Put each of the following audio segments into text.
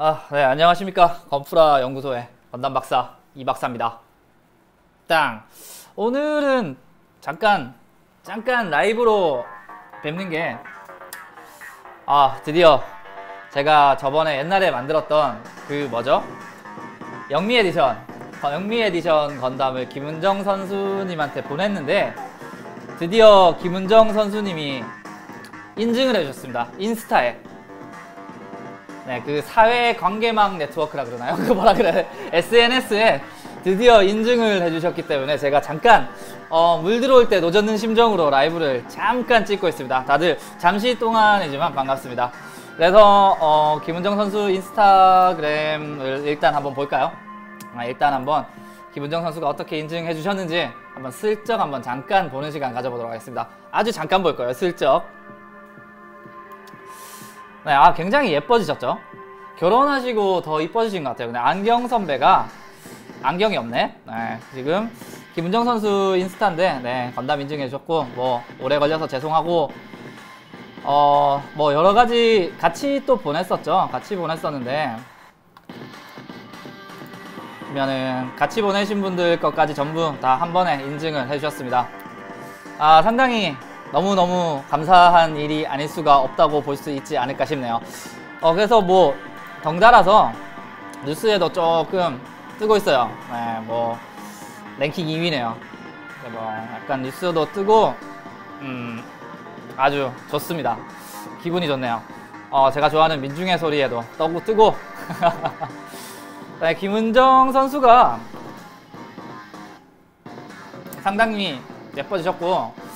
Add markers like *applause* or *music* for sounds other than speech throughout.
아, 네, 안녕하십니까. 건프라 연구소의 건담 박사, 이 박사입니다. 땅. 오늘은 잠깐, 잠깐 라이브로 뵙는 게, 아, 드디어 제가 저번에 옛날에 만들었던 그 뭐죠? 영미 에디션, 어, 영미 에디션 건담을 김은정 선수님한테 보냈는데, 드디어 김은정 선수님이 인증을 해주셨습니다. 인스타에. 네, 그 사회 관계망 네트워크라 그러나요? *laughs* 그 뭐라 그래? SNS에 드디어 인증을 해주셨기 때문에 제가 잠깐 어, 물 들어올 때 노젓는 심정으로 라이브를 잠깐 찍고 있습니다. 다들 잠시 동안이지만 반갑습니다. 그래서 어, 김은정 선수 인스타그램을 일단 한번 볼까요? 아, 일단 한번 김은정 선수가 어떻게 인증해 주셨는지 한번 슬쩍 한번 잠깐 보는 시간 가져보도록 하겠습니다. 아주 잠깐 볼 거예요. 슬쩍. 네, 아 굉장히 예뻐지셨죠? 결혼하시고 더 이뻐지신 것 같아요. 근데 안경 선배가 안경이 없네. 네, 지금 김은정 선수 인스타인데 네, 건담 인증해 주셨고 뭐 오래 걸려서 죄송하고 어 뭐 여러 가지 같이 또 보냈었죠. 같이 보냈었는데 보면은 같이 보내신 분들 것까지 전부 다 한 번에 인증을 해주셨습니다. 아 상당히 너무너무 감사한 일이 아닐 수가 없다고 볼 수 있지 않을까 싶네요. 어, 그래서 뭐, 덩달아서 뉴스에도 조금 뜨고 있어요. 네, 뭐, 랭킹 2위네요. 뭐, 약간 뉴스도 뜨고, 음, 아주 좋습니다. 기분이 좋네요. 어, 제가 좋아하는 민중의 소리에도 떠고 뜨고, *laughs* 네, 김은정 선수가 상당히 예뻐지셨고,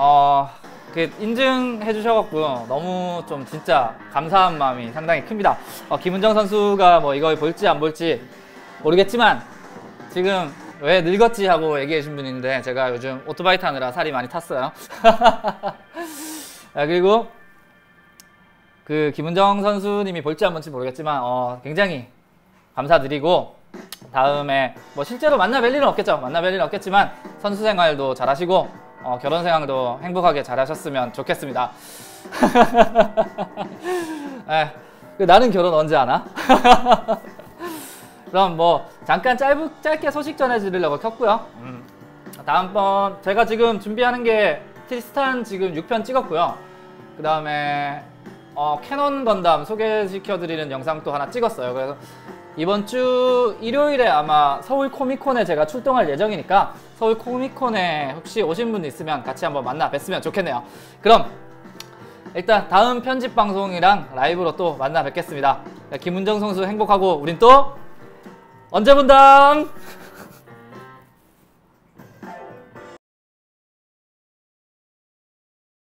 어, 그 인증해 주셔갖고 너무 좀 진짜 감사한 마음이 상당히 큽니다. 어, 김은정 선수가 뭐 이걸 볼지 안 볼지 모르겠지만 지금 왜 늙었지 하고 얘기해 준 분인데 제가 요즘 오토바이 타느라 살이 많이 탔어요. *laughs* 아, 그리고 그 김은정 선수님이 볼지 안 볼지 모르겠지만 어, 굉장히 감사드리고 다음에 뭐 실제로 만나 뵐 일은 없겠죠. 만나 뵐 일은 없겠지만 선수 생활도 잘하시고 어, 결혼 생활도 행복하게 잘 하셨으면 좋겠습니다. 에, *laughs* 그 나는 결혼 언제 하나? *laughs* 그럼 뭐 잠깐 짧, 짧게 소식 전해드리려고 켰고요. 음. 다음번 제가 지금 준비하는 게 티스탄 지금 6편 찍었고요. 그 다음에 어, 캐논 건담 소개시켜드리는 영상 또 하나 찍었어요. 그래서 이번 주 일요일에 아마 서울 코미콘에 제가 출동할 예정이니까 서울 코미콘에 혹시 오신 분 있으면 같이 한번 만나 뵀으면 좋겠네요. 그럼 일단 다음 편집 방송이랑 라이브로 또 만나 뵙겠습니다. 김은정 선수 행복하고 우린 또 언제 본담!